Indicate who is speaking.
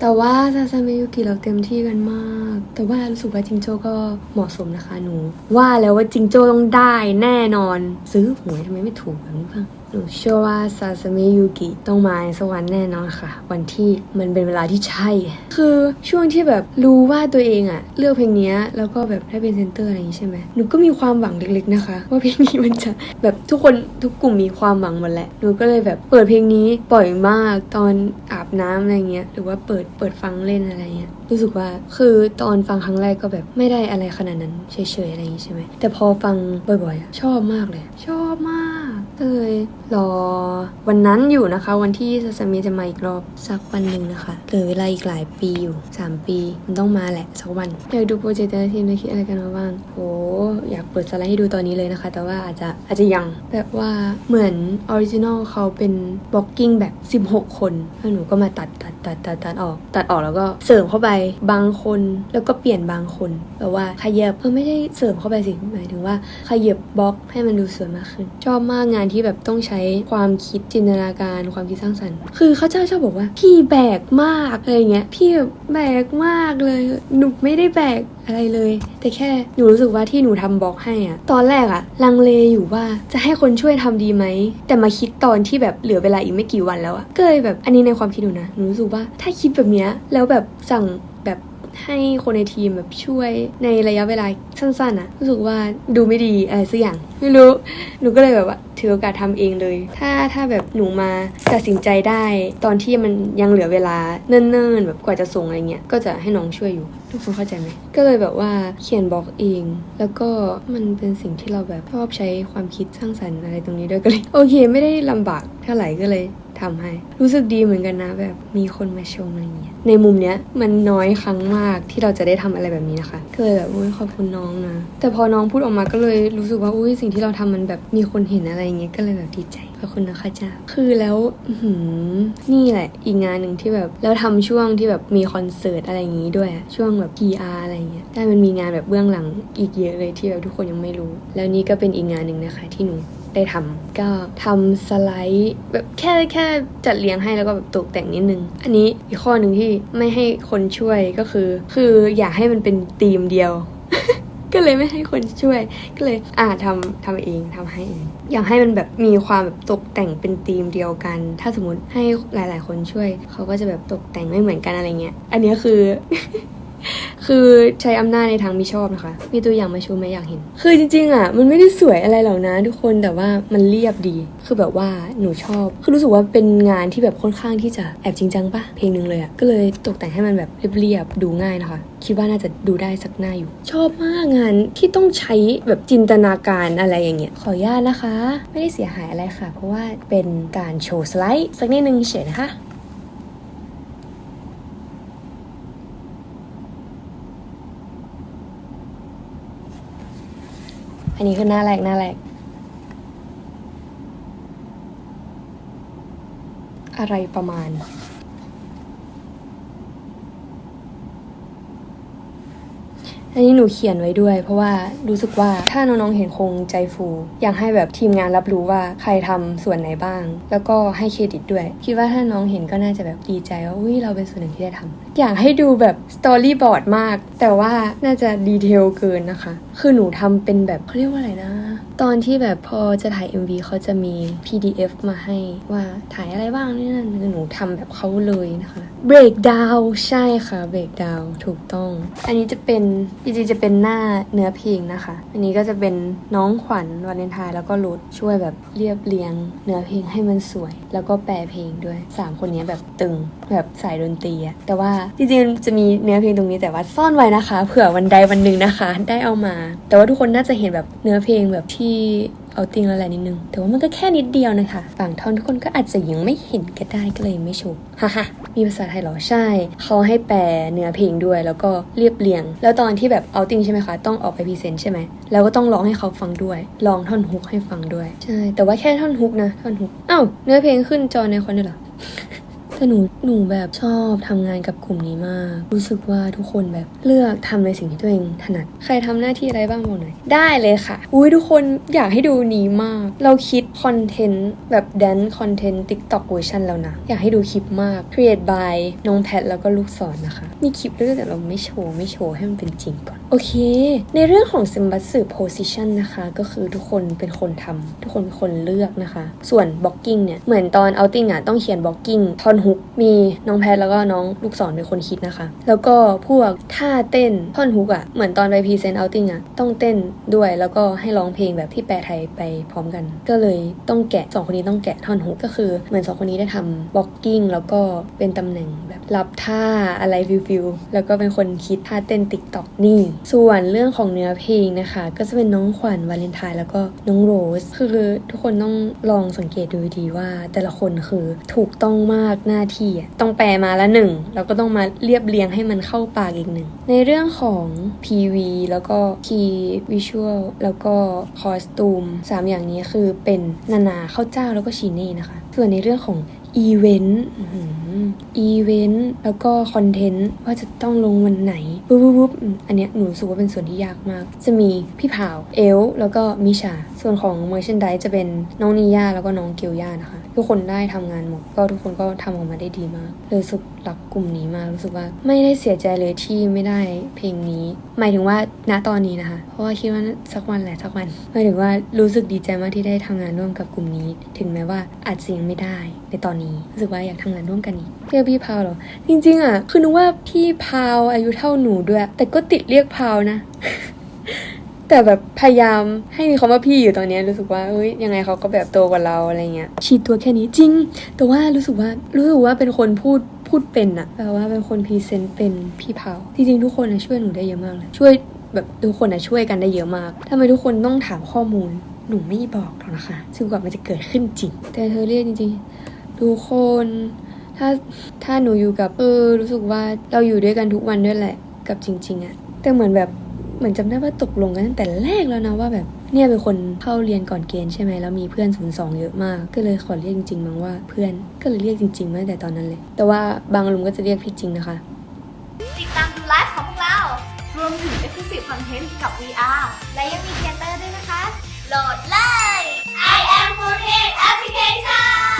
Speaker 1: แต่ว่าซาซาเมยุกิเราเต็มที่กันมาก แต่ว่ารู้สึกว่าจิงโจ้ก็เหมาะสมนะคะหนู ว่าแล้วว่าจิงโจ้ต้องได้แน่นอน ซื้อหวยทำไมไม่ถูกแบบนี้บ้าง หนูเชื่อว่าซาซาเมยุกิต้องมาในสวรรค์แน่นอนค่ะ วันที่มันเป็นเวลาที่ใช่ คือช่วงที่แบบรู้ว่าตัวเองอะเลือกเพลงนี้แล้วก็แบบได้เป็นเซนเตอร์อะไรอย่างงี้ใช่ไหมหนูก็มีความหวังเล็กๆนะคะ ว่าเพลงนี้มันจะแบบทุกคนทุกกลุ่มมีความหวังหมดแหละหนูก็เลยแบบเปิดเพลงนี้บ่อยมากตอนอาบน้ำอะไรเงี้ยหรือว่าเปิดเปิดฟังเล่นอะไรเงี้ยรู้สึกว่าคือตอนฟังครั้งแรกก็แบบไม่ได้อะไรขนาดนั้นเฉยๆอะไรอย่างงี้ใช่ไหมแต่พอฟังบ่อยๆอะชอบมากเลย ชอบมาก เลยรอวันนั้นอยู่นะคะ วันที่ซาซามิจะมาอีกรอบสักวันหนึ่งนะคะเหลือเวลาอีกหลายปีอยู่ 3 ปี มันต้องมาแหละสักวันอยากดูโปรเจกต์แต่ละทีมเลยคิดอะไรกันมาบ้างโหอยากเปิดสไลด์ให้ดูตอนนี้เลยนะคะ แต่ว่าอาจจะอาจจะยังแบบว่าเหมือนออริจินอลเขาเป็นบล็อกกิ้งแบบ 16 คนแล้วหนูก็มาตัดตัดตัดตัดตัดออก ตัดออกแล้วก็เสริมเข้าไปบางคนแล้วก็เปลี่ยนบางคนแบบว่าขยับเออไม่ได้เสริมเข้าไปสิหมายถึงว่าขยับบล็อกให้มันดูสวยมากขึ้น ชอบมากงานที่แบบต้องใช้ความคิดจินตนาการความคิดสร้างสรรค์ คือเขาเจ้าชอบบอกว่า พี่แบกมากอะไรเงี้ยพี่แบกมากเลยหนูไม่ได้แบกอะไรเลย แต่แค่หนูรู้สึกว่าที่หนูทำบล็อกให้อะตอนแรกอะลังเลอยู่ว่าจะให้คนช่วยทำดีไหม แต่มาคิดตอนที่แบบเหลือเวลาอีกไม่กี่วันแล้วอะก็เลยแบบอันนี้ในความคิดหนูนะหนูรู้สึกว่าถ้าคิดแบบเนี้ยแล้วแบบสั่ง ให้คนในทีมแบบช่วยในระยะเวลาสั้นๆอะรู้สึกว่าดูไม่ดีอะไรสักอย่างไม่รู้หนูก็เลยแบบว่าถือโอกาสทำเองเลย ถ้าถ้าแบบหนูมาตัดสินใจได้ ตอนที่มันยังเหลือเวลาเนิ่นๆแบบกว่าจะส่งอะไรเงี้ยก็จะให้น้องช่วยอยู่ ทุกคนเข้าใจไหมก็เลยแบบว่าเขียนบล็อกเอง แล้วก็มันเป็นสิ่งที่เราแบบชอบใช้ความคิดสร้างสรรค์อะไรตรงนี้ด้วยก็เลยโอเค ไม่ได้ลำบากเท่าไหร่ก็เลย ทำให้ รู้สึกดีเหมือนกันนะ แบบมีคนมาชมอะไรเงี้ยในมุมเนี้ยมันน้อยครั้งมากที่เราจะได้ทำอะไรแบบนี้นะคะก็เลยแบบอุ้ยขอบคุณน้องนะ แต่พอน้องพูดออกมาก็เลยรู้สึกว่าอุ้ยสิ่งที่เราทำมันแบบมีคนเห็นอะไรเงี้ยก็เลยแบบดีใจขอบคุณนะคะจ้าคือแล้วหือนี่แหละอีกงานหนึ่งที่แบบแล้วทำช่วงที่แบบมีคอนเสิร์ตอะไรอย่างงี้ด้วยช่วงแบบ PR อะไรเงี้ยได้มันมีงานแบบเบื้องหลังอีกเยอะเลยที่แบบทุกคนยังไม่รู้ แล้วนี่ก็เป็นอีกงานหนึ่งนะคะที่หนู ได้ทำก็ทำสไลด์แบบแค่แค่จัดเรียงให้แล้วก็แบบตกแต่งนิดนึง อันนี้อีกข้อหนึ่งที่ไม่ให้คนช่วยก็คือ คืออยากให้มันเป็นธีมเดียวก็เลยไม่ให้คนช่วย ก็เลยอ่าทำทำเองทำให้เอง อยากให้มันแบบมีความแบบตกแต่งเป็นธีมเดียวกัน ถ้าสมมติให้หลาย ๆ คนช่วย เขาก็จะแบบตกแต่งไม่เหมือนกันอะไรเงี้ย อันนี้คือ คือใช้อำนาจในทางมิชอบนะคะ มีตัวอย่างมาชูไหมอยากเห็น คือจริงๆอะมันไม่ได้สวยอะไรหรอกนะทุกคนแต่ว่ามันเรียบดี คือแบบว่าหนูชอบ คือรู้สึกว่าเป็นงานที่แบบค่อนข้างที่จะแอบจริงจังปะเพลงหนึ่งเลยอะก็เลยตกแต่งให้มันแบบเรียบๆดูง่ายนะคะ คิดว่าน่าจะดูได้สักหน้าอยู่ ชอบมากงานที่ต้องใช้แบบจินตนาการอะไรอย่างเงี้ยขออนุญาตนะคะ ไม่ได้เสียหายอะไรค่ะ เพราะว่าเป็นการโชว์สไลด์สักนิดนึงเฉยนะคะ อันนี้คือหน้าแรกหน้าแรก อะไรประมาณ อันนี้หนูเขียนไว้ด้วย เพราะว่ารู้สึกว่าถ้าน้องๆเห็นคงใจฟู อยากให้แบบทีมงานรับรู้ว่าใครทำส่วนไหนบ้าง แล้วก็ให้เครดิตด้วย คิดว่าถ้าน้องเห็นก็น่าจะแบบดีใจว่าอุ้ยเราเป็นส่วนหนึ่งที่ได้ทำอยากให้ดูแบบสตอรี่บอร์ดมาก แต่ว่าน่าจะดีเทลเกินนะคะ คือหนูทำเป็นแบบเขาเรียกว่าอะไรนะ ตอนที่แบบพอจะถ่าย MV เขาจะมี PDF มาให้ว่าถ่ายอะไรบ้างนี่นั่นหนูทำแบบเขาเลยนะคะ break down ใช่ค่ะ break down ถูกต้อง อันนี้จะเป็นจริงๆจะเป็นหน้าเนื้อเพลงนะคะ อันนี้ก็จะเป็นน้องขวัญวาเลนไทน์แล้วก็รุดช่วยแบบเรียบเรียง เนื้อเพลงให้มันสวย แล้วก็แปลเพลงด้วยสามคนนี้แบบตึงแบบสายดนตรีอะแต่ว่าจริงๆจะมีเนื้อเพลงตรงนี้แต่ว่าซ่อนไว้นะคะ เผื่อวันใดวันหนึ่งนะคะ ได้เอามา แต่ว่าทุกคนน่าจะเห็นแบบเนื้อเพลงแบบที่เอาติงแล้วแหละนิดนึง แต่ว่ามันก็แค่นิดเดียวนะคะบางท่อนทุกคนก็อาจจะยังไม่เห็นก็ได้ก็เลยไม่โชว์ฮ่าฮ่ามีภาษาไทยเหรอใช่ เขาให้แปลเนื้อเพลงด้วย แล้วก็เรียบเรียง แล้วตอนที่แบบเอาติงใช่ไหมคะ ต้องออกไปพรีเซนต์ใช่ไหมแล้วก็ต้องร้องให้เขาฟังด้วยร้องท่อนฮุกให้ฟังด้วย ใช่ แต่ว่าแค่ท่อนฮุกนะ ท่อนฮุกอ้าวเนื้อเพลงขึ้นจอในคอนด้วยเหรอ แต่หนูหนูแบบชอบทำงานกับกลุ่มนี้มาก รู้สึกว่าทุกคนแบบเลือกทำในสิ่งที่ตัวเองถนัด ใครทำหน้าที่อะไรบ้างบอกหน่อย ได้เลยค่ะ อุ้ยทุกคนอยากให้ดูนี้มาก เราคิดคอนเทนต์แบบแดนคอนเทนต์ TikTok เวอร์ชันแล้วนะ อยากให้ดูคลิปมาก create by น้องแพทแล้วก็ลูกศรนนะคะ มีคลิปด้วยแต่เราไม่โชว์ไม่โชว์ให้มันเป็นจริงก่อนโอเค ในเรื่องของ s ิมบัสสื position นะคะ ก็คือทุกคนเป็นคนทำทุกคนเป็นคนเลือกนะคะ ส่วน blocking เนี่ย เหมือนตอน outing อะต้องเขียน blocking ท่อนฮุก มีน้องแพทแล้วก็น้องลูกศรเป็นคนคิดนะคะ แล้วก็พวกท่าเต้นท่อนฮุกอะ เหมือนตอนไป present outing อะ ต้องเต้นด้วยแล้วก็ให้ร้องเพลงแบบที่แปลไทยไปพร้อมกัน ก็เลยต้องแกะสองคนนี้ต้องแกะท่อนฮุกก็คือเหมือนสองคนนี้ได้ทำ blocking แล้วก็เป็นตำแหน่งแบบรับท่าอะไรฟิวฟิวๆแล้วก็เป็นคนคิดท่าเต้น TikTok นี่ส่วนเรื่องของเนื้อเพลงนะคะ ก็จะเป็นน้องขวัญวาเลนไทน์แล้วก็น้องโรส คือทุกคนต้องลองสังเกตดูดีว่า แต่ละคนคือถูกต้องมากหน้าที่ต้องแปลมาละหนึ่งแล้วก็ต้องมาเรียบเรียงให้มันเข้าปากอีกหนึ่ง ในเรื่องของ PV แล้วก็ Key Visual แล้วก็ Costume สามอย่างนี้คือเป็นนานาข้าวเจ้าแล้วก็ชีเน่นะคะ ส่วนในเรื่องของ อีเวนต์อีเวนต์แล้วก็คอนเทนต์ว่าจะต้องลงวันไหนปุ๊บปุ๊บปุ๊บอันเนี้ยหนูรู้สึกว่าเป็นส่วนที่ยากมาก จะมีพี่เผาเอลแล้วก็มิชาส่วนของเมอร์ชนด e จะเป็นน้องนีย่าแล้วก็น้องเกียวย่านะคะ ทุกคนได้ทำงานหมด ก็ทุกคนก็ทำออกมาได้ดีมากเลยรู้สึกรักกลุ่มนี้มากรู้สึกว่าไม่ได้เสียใจเลยที่ไม่ได้เพลงนี้ หมายถึงว่าณตอนนี้นะคะ เพราะว่าคิดว่าสักวันแหละสักวันหมายถึงว่ารู้สึกดีใจมากที่ได้ทำงานร่วมกับกลุ่มนี้ ถึงแม้ว่าอาจจะยังไม่ได้ในตอนนี้รู้สึกว่าอยากทำงานร่วมกันอีกเรียกพี่พาวเหรอ จริงๆอะคือนึกว่าพี่พาวอายุเท่าหนูด้วย แต่ก็ติดเรียกพาวนะ แต่แบบพยายามให้มีคำว่าพี่อยู่ตอนเนี้ยรู้สึกว่าเอ้ยยังไงเขาก็แบบโตกว่าเราอะไรเงี้ยฉีดตัวแค่นี้จริง แต่ว่ารู้สึกว่ารู้สึกว่าเป็นคนพูดพูดเป็นอะแปลว่าเป็นคนพรีเซนต์เป็นพี่เผาจริงๆทุกคนนะช่วยหนูได้เยอะมากเลยช่วยแบบทุกคนนะช่วยกันได้เยอะมากทำไมทุกคนต้องถามข้อมูลหนูไม่บอกหรอกนะคะซึ่งกว่ามันจะเกิดขึ้นจริง แต่เธอเรียกจริงๆทุกคนถ้าถ้าหนูอยู่กับเออรู้สึกว่าเราอยู่ด้วยกันทุกวันด้วยแหละ กับจริง ๆอะแต่เหมือนแบบ เหมือนจำได้ว่าตกลงกันตั้งแต่แรกแล้วนะว่าแบบเนี่ยเป็นคนเข้าเรียนก่อนเกณฑ์ใช่ไหมแล้วมีเพื่อนศูนย์สองเยอะมาก ก็เลยขอเรียกจริงๆมั้งว่าเพื่อนก็เลยเรียกจริงๆมาตั้งแต่ตอนนั้นเลย แต่ว่าบางอารมณ์ก็จะเรียกพี่จริงนะคะ
Speaker 2: ติดตามดูไลฟ์ของพวกเรา รวมถึง Exclusive Content กับ VR และยังมีเทเตอร์ด้วยนะคะ โหลดเลย I am 4 Application